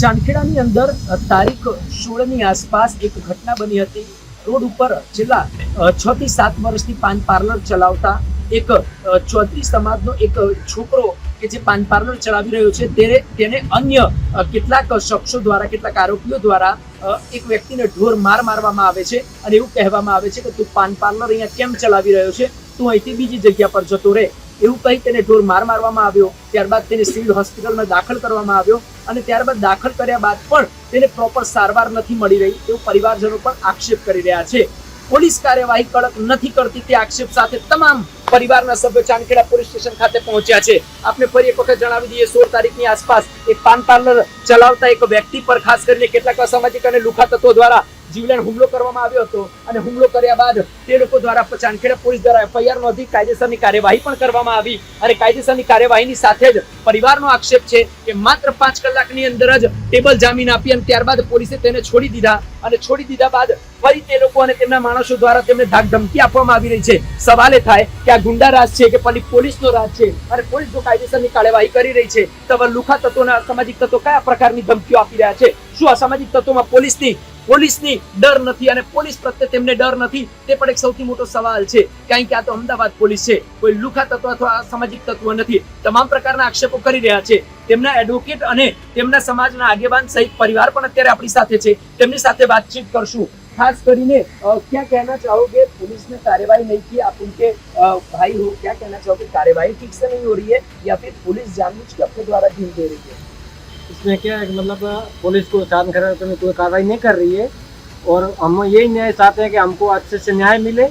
ચાંદખેડાની અંદર તારીખ સોળની આસપાસ એક ઘટના બની હતી. રોડ ઉપર છેલ્લા છ થી સાત વર્ષથી પાન પાર્લર ચલાવતા એક ચૌધરી સમાજનો એક છોકરો કે જે પાન પાર્લર ચલાવી રહ્યો છે તેને તેને અન્ય કેટલાક શખ્સો દ્વારા, કેટલાક આરોપીઓ દ્વારા એક વ્યક્તિને ઢોર માર મારવામાં આવે છે અને એવું કહેવામાં આવે છે કે તું પાન પાર્લર અહીંયા કેમ ચલાવી રહ્યો છે? તું અહીંથી બીજી જગ્યા પર જતો રહે. એવું કહી તેને ઢોર માર મારવામાં આવ્યો. ત્યારબાદ તેને સિવિલ હોસ્પિટલમાં દાખલ કરવામાં આવ્યો અને ત્યારબાદ દાખલ કર્યા બાદ પણ તેને પ્રોપર સારવાર નથી મળી રહી તેવું પરિવારજનો પણ આક્ષેપ કરી રહ્યા છે. પોલીસ કાર્યવાહી કડક નથી કરતી તે આક્ષેપ સાથે તમામ પરિવારના સભ્યો ચાંદખેડા પોલીસ સ્ટેશન ખાતે પહોંચ્યા છે. આપને ફરી એક વખત જણાવી દઈએ, સોળ તારીખની આસપાસ એક પાન પાર્લર ચલાવતા એક વ્યક્તિ પર ખાસ કરીને કેટલાક અસામાજિક અને લુખા તત્વો દ્વારા જીવલેણ હુમલો કરવામાં આવ્યો હતો અને હુમલો કર્યા બાદ તે લોકો દ્વારા ચાંદખેડા પોલીસ દ્વારા એફઆઈઆર નોંધી કાયદેસરની કાર્યવાહી પણ કરવામાં આવી અને કાયદેસરની કાર્યવાહીની સાથે જ પરિવારનો આક્ષેપ છે કે માત્ર પાંચ કલાકની અંદર જ ટેબલ જામીન આપી અને ત્યારબાદ પોલીસે તેને છોડી દીધા અને છોડી દીધા બાદ ફરી તે લોકો અને તેમના માણસો દ્વારા તેમને ધાક ધમકી આપવામાં આવી રહી છે. સવાલ એ થાય કે આ ગુંડા રાજ છે કે પછી પોલીસનો રાજ છે અને પોલીસ જો કાયદેસરની કાર્યવાહી કરી રહી છે તો લુખા તત્વોના અસામાજિક તત્વો કયા પ્રકારની ધમકીઓ આપી રહ્યા છે? શું અસામાજિક તત્વોમાં પોલીસની પોલીસની ડર નથી અને પોલીસ પ્રત્યે તેમને ડર નથી તે પણ એક સૌથી મોટો સવાલ છે કારણ કે આ તો અમદાવાદ પોલીસ છે કોઈ લુખા તત્વ અથવા સામાજિક તત્વ નથી તમામ પ્રકારના આક્ષેપો કરી રહ્યા છે તેમના એડવોકેટ અને તેમના સમાજના આગેવાન સહિત પરિવાર પણ અત્યારે આપણી સાથે છે તેમની સાથે વાતચીત કરશું खास કરીને अ, क्या कहना चाहोगे पुलिस ने कार्यवाही नहीं की आप उनके अ, भाई हो क्या कहना चाहोगे कार्यवाही ठीक से नहीं हो रही है या फिर पुलिस जानबूझ के अपने द्वारा ढील दे रही है इसमें क्या है मतलब पुलिस को चाँद खरा में कोई कार्रवाई नहीं कर रही है। और हम यही न्याय चाहते हैं कि हमको अच्छे से न्याय मिले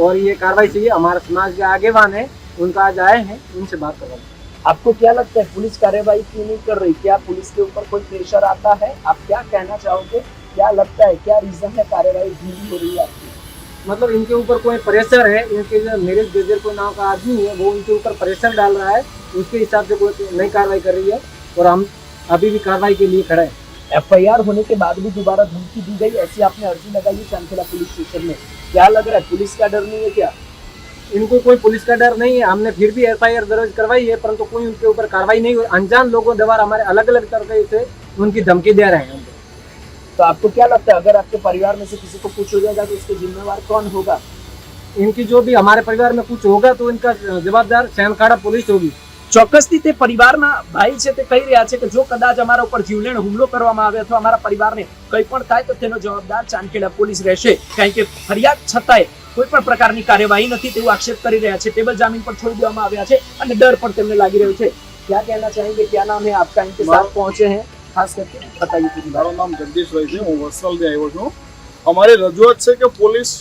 और ये कार्रवाई चाहिए हमारे समाज के आगेवान है उनका आज आए हैं उनसे बात करेंगे आपको क्या लगता है पुलिस कार्यवाही क्यों नहीं कर रही? क्या पुलिस के ऊपर कोई प्रेशर आता है? आप क्या कहना चाहोगे? क्या लगता है क्या रीजन है कार्यवाही ढीली हो रही है आपकी? मतलब इनके ऊपर कोई प्रेशर है? इनके जो नीरज गुर्जर को नाम का आदमी है वो उनके ऊपर प्रेशर डाल रहा है उसके हिसाब से कोई नई कार्रवाई कर रही है। और हम अभी भी कार्रवाई के लिए खड़े हैं। एफआईआर होने के बाद भी दोबारा धमकी दी गई ऐसी आपने अर्जी लगाई चांदखेड़ा पुलिस स्टेशन में। क्या लग रहा है पुलिस का डर नहीं है क्या? इनको कोई पुलिस का डर नहीं है हमने फिर भी एफआईआर दर्ज करवाई है परंतु कोई उनके ऊपर कार्रवाई नहीं हुई। अनजान लोगों द्वारा हमारे अलग अलग तरीके से उनकी धमकी दे रहे हैं तो आपको क्या लगता है अगर आपके परिवार में से किसी को कुछ हो जाएगा तो उसके जिम्मेवार कौन होगा? इनकी जो भी हमारे परिवार में कुछ होगा तो इनका जवाबदार सैनखाड़ा पुलिस होगी। ચોક્કસથી તે પરિવારના ભાઈ છે તે કહી રહ્યા છે કે જો કદાચ અમારા ઉપર જીવલેણ હુમલો કરવામાં આવે અથવા અમારા પરિવારને કંઈ પણ થાય તો તેનો જવાબદાર ચાંદખેડા પોલીસ રહેશે કારણ કે ફરિયાદ છતાંય કોઈ પણ પ્રકારની કાર્યવાહી નથી તેવું આક્ષેપ કરી રહ્યા છે ટેબલ જામીન પર છોડી દેવામાં આવ્યા છે અને ડર પણ તેમને લાગી રહ્યો છે क्या कहना चाहेंगे क्या नाम है आपका इनके साथ पहुंचे हैं खास करके बताइए पूरी बात મારું નામ જગદીશભાઈ છે હું વત્સલથી આવ્યો છું અમારી રજૂઆત છે કે પોલીસ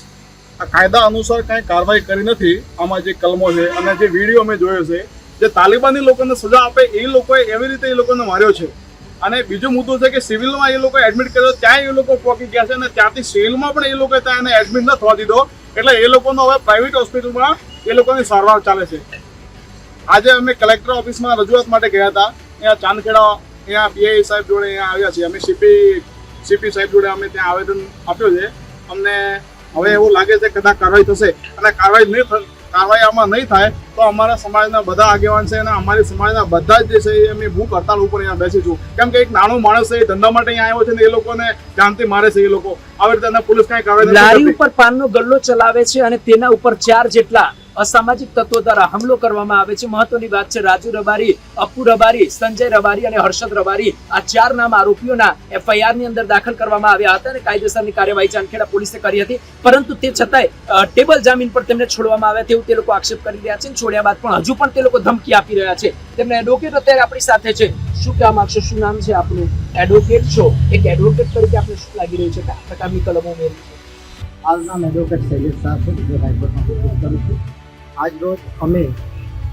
આ કાયદા અનુસાર કાંઈ કાર્યવાહી કરી નથી આમાં જે કલમો છે અને જે વિડીયો અમે જોયો છે જે તાલિબાની લોકોને સજા આપે એ લોકોએ એવી રીતે એ લોકોને માર્યો છે. અને બીજો મુદ્દો છે કે સિવિલમાં એ લોકો એડમિટ કર્યો, ત્યાં એ લોકો પહોંચી ગયા છે અને ત્યાંથી સિવિલમાં પણ એ લોકોએ ત્યાં એને એડમિટ ન થવા દીધો. એટલે એ લોકોનો હવે પ્રાઇવેટ હોસ્પિટલમાં એ લોકોની સારવાર ચાલે છે. આજે અમે કલેક્ટર ઓફિસમાં રજૂઆત માટે ગયા હતા. અહીંયા ચાંદખેડા, અહીંયા પીઆઈ સાહેબ જોડે અહીંયા આવ્યા છીએ. અમે સીપી સીપી સાહેબ જોડે અમે ત્યાં આવેદન આપ્યું છે. અમને હવે એવું લાગે છે કદાચ કાર્યવાહી થશે. અને કાર્યવાહી નહીં કાર્યવાહી આમાં નહીં થાય તો અમારા સમાજના બધા આગેવાન છે અને અમારી સમાજના બધા જ જે છે એ અમે ભૂખ હડતાલ ઉપર અહીંયા બેસીશું કેમ કે એક નાનો માણસ છે એ ધંધા માટે અહીંયા આવ્યો છે ને એ લોકોને જાનથી મારે છે એ લોકો. આવી રીતે પોલીસ કાંઈ કાર્યવાહી લારી ઉપર પાનનો ગલ્લો ચલાવે છે અને તેના ઉપર ચાર જેટલા અસામાજિક તત્વો દ્વારા હુમલો કરવામાં આવે છે. મહત્વની વાત છે રાજુ રબારી અપુ રબારી, સંજય રબારી અને હર્ષદ રબારી. આ ચાર નામ આરોપીઓના એફઆઈઆરની અંદર દાખલ કરવામાં આવ્યા હતા અને કાયદેસરની કાર્યવાહી ચાંદખેડા પોલીસે કરી હતી. પરંતુ તે છતાંય ટેબલ જામીન પર તેમને છોડવામાં આવ્યા. તેવું તે લોકો આક્ષેપ કરી રહ્યા છે છોડ્યા બાદ પણ હજુ પણ તે લોકો ધમકી આપી રહ્યા છે. તેમના એડવોકેટ અત્યારે આપણી સાથે છે. શું કામ માંગશો? શું નામ છે આપનું? એડવોકેટ છો? એક એડવોકેટ તરીકે આપણે શું લાગી રહ્યું છે? કયા પ્રકારની કલમો મેળવી છે? હાલ નામ એડવોકેટ શૈલેષ શાહ છે. ગુજરાત હાઈકોર્ટમાં કરું છું. આજ રોજ અમે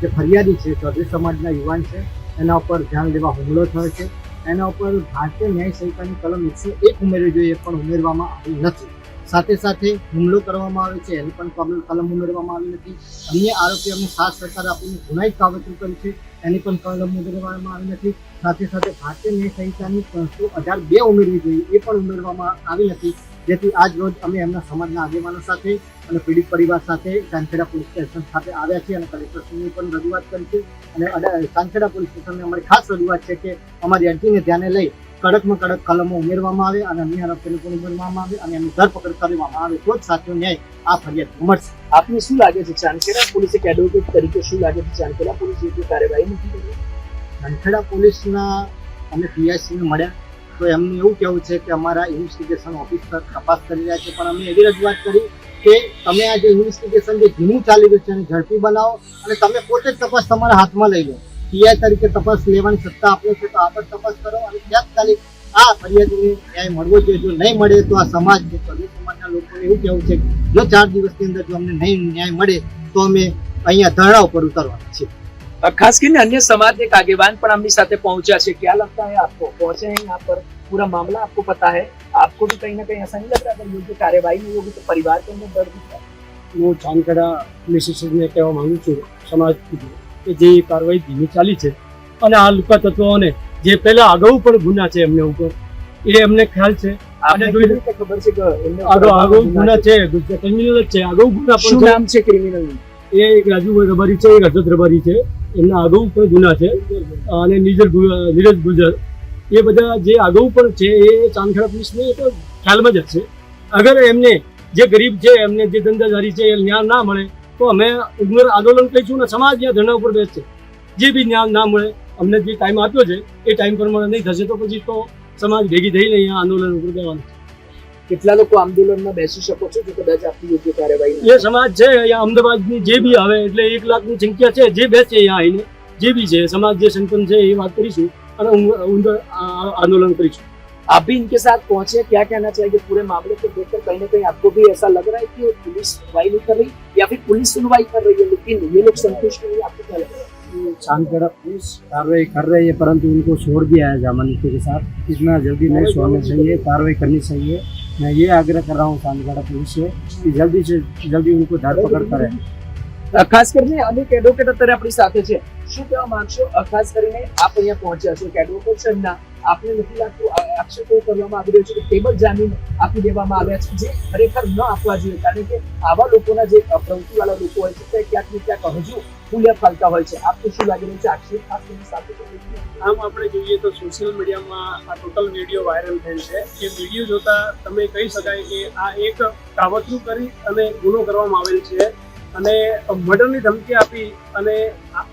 જે ફરિયાદી છે ચૌધરી સમાજના યુવાન છે, એના ઉપર ધ્યાન લેવા હુમલો થયો છે. એના ઉપર ભારતીય ન્યાય સંહિતાની કલમ એકસો એક ઉમેરવી જોઈએ પણ ઉમેરવામાં આવી નથી. સાથે સાથે હુમલો કરવામાં આવે છે, એની પણ કલમ ઉમેરવામાં આવી નથી. અન્ય આરોપીઓને સાથ સરકાર આપીને ગુનાહિત કાવતરું કરી છે, એની પણ કલમ ઉમેરવામાં આવી નથી. સાથે સાથે ભારતીય ન્યાય સંહિતાની ત્રણસો અઢાર બે ઉમેરવી જોઈએ એ પણ ઉમેરવામાં આવી નથી. જેથી આજ રોજ અમે એમના સમાજના આગેવાનો સાથે અને પીડિત પરિવાર સાથે ચાંદખેડા પોલીસ સ્ટેશન ખાતે આવ્યા છીએ અને કલેક્ટરશ્રીની પણ રજૂઆત કરી છે. અને ચાંદખેડા પોલીસ સ્ટેશનની અમારી ખાસ રજૂઆત છે કે અમારી અરજીને ધ્યાને લઈ કડકમાં કડક કલમો ઉમેરવામાં આવે અને અન્ય આરોપીને પણ ઉમેરવામાં આવે અને એની ધરપકડ કરવામાં આવે. તો જ સાચો ન્યાય આ ફરિયાદ મળશે. આપને શું લાગે છે? ચાંદખેડા પોલીસે એક એડવોકેટ તરીકે શું લાગે છે? ચાંદખેડા પોલીસે કાર્યવાહી નથી કરી? ધનખેડા પોલીસના અમે પીઆઈસીને મળ્યા. તો એમનું એવું કહેવું છે કે અમારા ઇન્વેસ્ટિગેશન ઓફિસર તપાસ કરી રહ્યા છે. પણ અમે એવી રજૂઆત કરી કે તમે આ જે ઇન્વેસ્ટિગેશન જે ધીમું ચાલી રહ્યું છે એને ઝડપી બનાવો અને તમે પોતે જ તપાસ તમારા હાથમાં લઈ લો. પીઆઈ તરીકે તપાસ લેવાની સત્તા આપો છે તો આ જ તપાસ કરો અને તાત્કાલિક આ ફરિયાદીને ન્યાય મળવો જોઈએ. જો નહીં મળે તો આ સમાજ ચૌધરી સમાજના લોકોને એવું કહેવું છે કે જો ચાર દિવસની અંદર જો અમને નહીં ન્યાય મળે તો અમે અહીંયા ધરણા ઉપર ઉતરવાના છીએ. खास કરીને अन्य समाज के एक आगेवान पर हमने साथे पहुंचा है क्या लगता है आपको पहुंचे हैं यहाँ पर पूरा मामला आपको पता है आपको भी कहीं ना कहीं ऐसा नहीं लग रहा अगर योग्य कार्यवाही नहीं होगी तो परिवार के अंदर डर भी था હું ચાંદખેડા પોલીસ સ્ટેશનને કહેવા માંગુ છું સમાજ કે જે કાર્યવાહી ધીમી ચાલી છે અને આ લુકા તત્વોને જે પહેલા અગાઉ પણ ગુના છે એમને ઉપર એ એમને ખ્યાલ છે आपने અને કેવી જોઈ- રીતે ખબર છે કે એમને અગાઉ અગાઉ ગુના છે ક્રિમિનલ જ છે અગાઉ ગુના શું પણ નામ છે ક્રિમિનલ છે એ એક રાજુભાઈ રબારી છે એક હર્ષદ રબારી છે. એમના અગાઉ પણ ગુના છે. અને નીરજ ગુ- નીરજ ગુજર એ બધા જે અગાઉ પણ છે, એ ચાંદખેડા પોલીસને એ તો ખ્યાલમાં જ છે અગર એમને જે ગરીબ છે, એમને જે ધંધાધારી છે, એ ન્યાય ના મળે, તો અમે ઉગ્ર આંદોલન કરીશું ને સમાજ ત્યાં ધરણા ઉપર બેસશે. જે બી ન્યાય ના મળે, અમને જે ટાઈમ આપ્યો છે, એ ટાઈમ પ્રમાણે નહીં થશે, તો પછી તો સમાજ ભેગી થઈને અહીંયા આંદોલન ઉપર બેવાનું કેટલા લોકો આંદોલનમાં બેસી શકો છો જો કદાચ આપની યોગ્ય કાર્યવાહી એ સમાજ છે અહીંયા અમદાવાદની જે બી આવે એટલે એક લાખની સંખ્યા છે જે બેસે અહીંયા આવીને જે બી છે સમાજ જે સંપન્ન છે એ વાત કરીશું અને ઊંઘ- ઊંઘ આ- આંદોલન કરીશું आप भी इनके साथ पहुंचे क्या कहना चाहिए पूरे मामले को देखकर कहीं ना कहीं आपको भी ऐसा लग रहा है कि पुलिस सुनवाई नहीं कर रही या फिर पुलिस सुनवाई कर रही है लेकिन ये लोग संतुष्ट नहीं है आपको क्या लग रहा है चांदखेड़ा पुलिस कार्रवाई कर रही है परंतु उनको छोड़ दिया है जामानती के साथ इतना जल्दी नहीं छोड़ना चाहिए कार्रवाई करनी चाहिए मैं ये आग्रह कर रहा हूँ चांदखेड़ा पुलिस से कि जल्दी से जल्दी उनको धरपकड़ करें અ, ખાસ કરીને અનેક એડવોકેટ અત્યારે આપણી સાથે છે શું કહેવા માંગશો અ, ખાસ કરીને આપ અહીંયા પહોંચ્યા છો એક એડવોકેટ છે ના આપને નથી લાગતું આ આક્ષેપો કરવામાં આવી રહ્યો છે કે ટેબલ જામીન આપી દેવામાં આવ્યા છે જે ખરેખર ન આપવા જોઈએ કારણ કે આવા લોકોના જે અ, પ્રવૃત્તિવાળા લોકો હોય છે તે ક્યાંક ને ક્યાંક હજુ ફૂલ્યા ફાલતા હોય છે. આપને શું લાગી રહ્યું છે? આક્ષેપ ખાસ કરીને સાથે આમ આપણે જોઈએ તો સોશિયલ મીડિયામાં આ ટોટલ વીડિયો વાયરલ થયેલ છે. એ વીડિયો જોતા તમે કહી શકાય કે આ એક કાવતરું કરી અને ગુનો કરવામાં આવેલ છે. અને મર્ડરની ધમકી આપી અને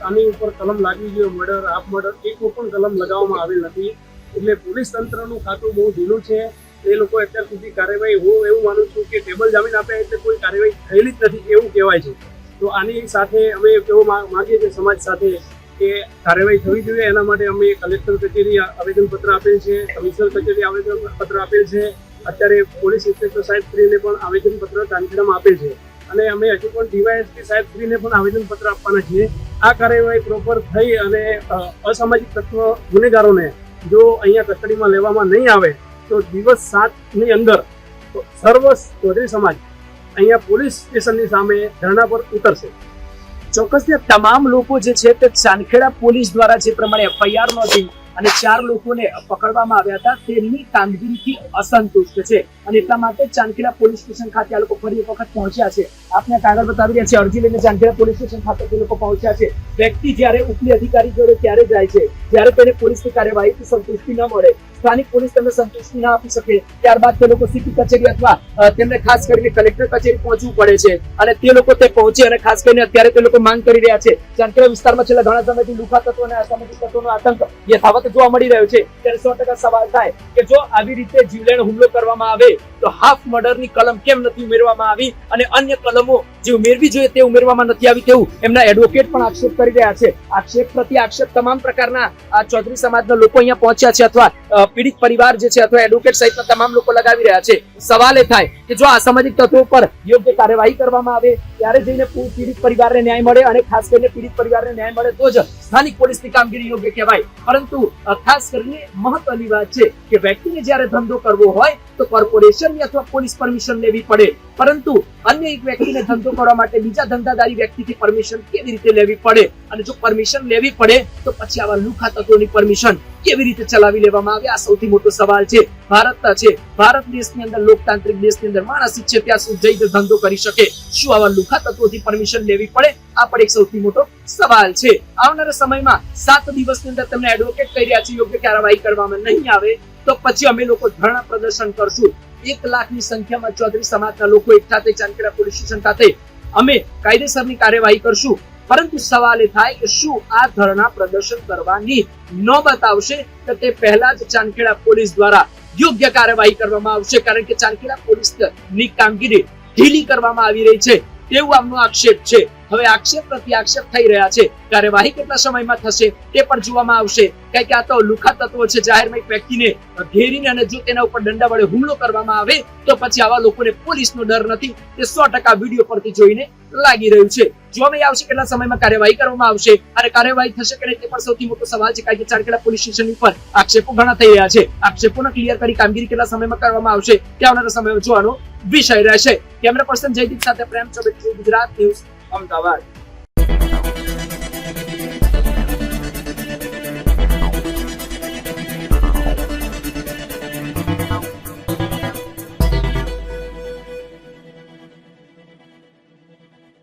આની ઉપર કલમ લાગવી જોઈએ. મર્ડર, આપ મર્ડર એક પણ કલમ લગાવવામાં આવેલ નથી. એટલે પોલીસ તંત્રનું ખાતું બહુ ઢીલું છે. એ લોકો અત્યાર સુધી કાર્યવાહી હું એવું માનું છું કે ટેબલ જામીન આપે એટલે કોઈ કાર્યવાહી થયેલી જ નથી એવું કહેવાય છે. તો આની સાથે અમે કહેવા માગીએ છીએ સમાજ સાથે કે કાર્યવાહી થવી જોઈએ. એના માટે અમે કલેક્ટર કચેરી આવેદનપત્ર આપેલ છે, કમિશનર કચેરી આવેદનપત્ર આપેલ છે. અત્યારે પોલીસ ઇન્સ્પેક્ટર સાહેબ શ્રીને પણ આવેદનપત્ર ચાંદખેડામાં આપેલ છે. અને અમે હજુ પણ ડીવાયએસપી સાહેબ શ્રીને પણ આવેદનપત્ર આપવાના છીએ. આ કાર્યવાહી પ્રોપર થઈ અને અસામાજિક તત્વ ગુનેગારોને જો અહીંયા કસ્ટડીમાં લેવામાં નહીં આવે, તો દિવસ સાતની અંદર સર્વ ચૌધરી સમાજ અહીંયા પોલીસ સ્ટેશનની સામે ધરણા પર ઉતરશે. ચોક્કસ તમામ લોકો જે છે તે ચાંદખેડા પોલીસ દ્વારા જે પ્રમાણે એફઆઈઆર નોંધી અને ચાર લોકોને પકડવામાં આવ્યા હતા, તેમની કામગીરીથી અસંતુષ્ટ છે. અને એટલા માટે ચાંદખેડા પોલીસ સ્ટેશન ખાતે આ લોકો ફરી એક વખત પહોંચ્યા છે. આપને કાગળ બતાવી રહ્યા છે અરજી લઈને ચાંદખેડા પોલીસ સ્ટેશન ખાતે તે લોકો પહોંચ્યા છે. વ્યક્તિ જ્યારે ઉપલી અધિકારી જોડે ત્યારે જાય છે. જ્યારે તેને પોલીસની કાર્યવાહીથી સંતુષ્ટિ ન મળે સ્થાનિક પોલીસ તેમને સંતુષ્ટિ ના આપી શકે. ત્યારબાદ તે લોકો સીટી કચેરી અથવા તેમને ખાસ કરીને કલેક્ટર કચેરી પહોંચવું પડે છે અને તે લોકો તે પહોંચે અને ખાસ કરીને અત્યારે તે લોકો માંગ કરી રહ્યા છે. ચાંદખેડા વિસ્તારમાં છેલ્લા ઘણા સમયથી લુખા તત્વો અને અસામાજિક તત્વોનો આતંક યથાવત જોવા મળી રહ્યો છે. ત્યારે સો સવાલ થાય કે જો આવી રીતે જીવલેણ હુમલો કરવામાં આવે તો હાફ મર્ડરની કલમ કેમ નથી ઉમેરવામાં આવી? અને અન્ય કલમો જે ઉમેરવી જોઈએ તે ઉમેરવામાં નથી આવી તેવું એમના એડવોકેટ પણ આક્ષેપ કરી રહ્યા છે. આક્ષેપ પ્રતિ આક્ષેપ તમામ પ્રકારના, આ ચૌધરી સમાજના લોકો અહીંયા પહોંચ્યા છે અથવા પીડિત પરિવાર જે છે અથવા એડવોકેટ સહિતના તમામ લોકો લગાવી રહ્યા છે. સવાલ એ થાય કે જો આ સામાજિક તત્વો પર યોગ્ય કાર્યવાહી કરવામાં આવે, ત્યારે જઈને પીડિત પરિવારને ન્યાય મળે અને ખાસ કરીને પીડિત પરિવારને ન્યાય મળે તો જ સ્થાનિક પોલીસની કામગીરી યોગ્ય કહેવાય. પરંતુ ખાસ કરીને મહત્વની વાત છે કે વ્યક્તિને જ્યારે ધંધો કરવો હોય કોર્પોરેશનની અથવા પોલીસ પરમિશન લેવી પડે. પરંતુ અન્ય એક વ્યક્તિને ધંધો કરવા માટે બીજા ધંધાદારી વ્યક્તિથી પરમિશન કેવી રીતે લેવી પડે? અને જો પરમિશન લેવી પડે, તો પછી આવા લુખા તત્વોની પરમિશન કેવી રીતે ચલાવી લેવામાં આવે? આ સૌથી મોટો સવાલ છે. ભારત છે. ભારત દેશની અંદર લોકતાંત્રિક દેશની અંદર માણસ ઈચ્છે ત્યાં સુધી જઈ ધંધો કરી શકે. શું આવા લુખા તત્વોથી પરમિશન લેવી પડે? આ પણ એક સૌથી મોટો સવાલ છે. આવનારા સમયમાં સાત દિવસની અંદર તમને એડવોકેટ કરી રહ્યા છે. યોગ્ય કાર્યવાહી કરવામાં નહીં આવે. તો પછી અમે લોકો ધરણા પ્રદર્શન કરશું. એક લાખની સંખ્યામાં ચૌધરી સમાજના લોકો એકઠા થઈ ચાંદખેડા પોલીસ સ્ટેશન ખાતે અમે કાયદેસરની કાર્યવાહી કરશું. પરંતુ સવાલ એ થાય કે શું આ ધરણા પ્રદર્શન કરવાની નોબત આવશે? તો તે પહેલા જ ચાંદખેડા પોલીસ દ્વારા યોગ્ય કાર્યવાહી કરવામાં આવશે. કારણ કે ચાંદખેડા પોલીસની કામગીરી ઢીલી કરવામાં આવી રહી છે. તેવું આમનો આક્ષેપ છે. હવે આક્ષેપ પ્રતિ આક્ષેપ થઈ રહ્યા છે. કાર્યવાહી કેટલા સમયમાં થશે તે પણ જોવામાં આવશે. કારણ કે આ તો લુખા તત્વો છે. જાહેરમાં એક વ્યક્તિને ઘેરીને અને જો તેના ઉપર દંડા વડે હુમલો કરવામાં આવે, તો પછી આવા લોકોને પોલીસનો ડર નથી. તે સો ટકા વીડિયો પરથી જોઈને લાગી રહ્યું છે. જોવામાં આવશે કેટલા સમયમાં કાર્યવાહી કરવામાં આવશે, અને કાર્યવાહી થશે કે નહીં તે પણ સૌથી મોટો સવાલ છે, કારણ કે ચારખેડા પોલીસ સ્ટેશન ઉપર આક્ષેપો ઘણા થઈ રહ્યા છે. આક્ષેપોને ક્લિયર કરી કામગીરી કેટલા સમયમાં કરવામાં આવશે તે આવનારા સમયમાં જોવાનો વિષય રહેશે. કેમેરા પર્સન જયદીપ સાથે પ્રેમ ચોબે ગુજરાત ન્યૂઝ. અમદાવાદ.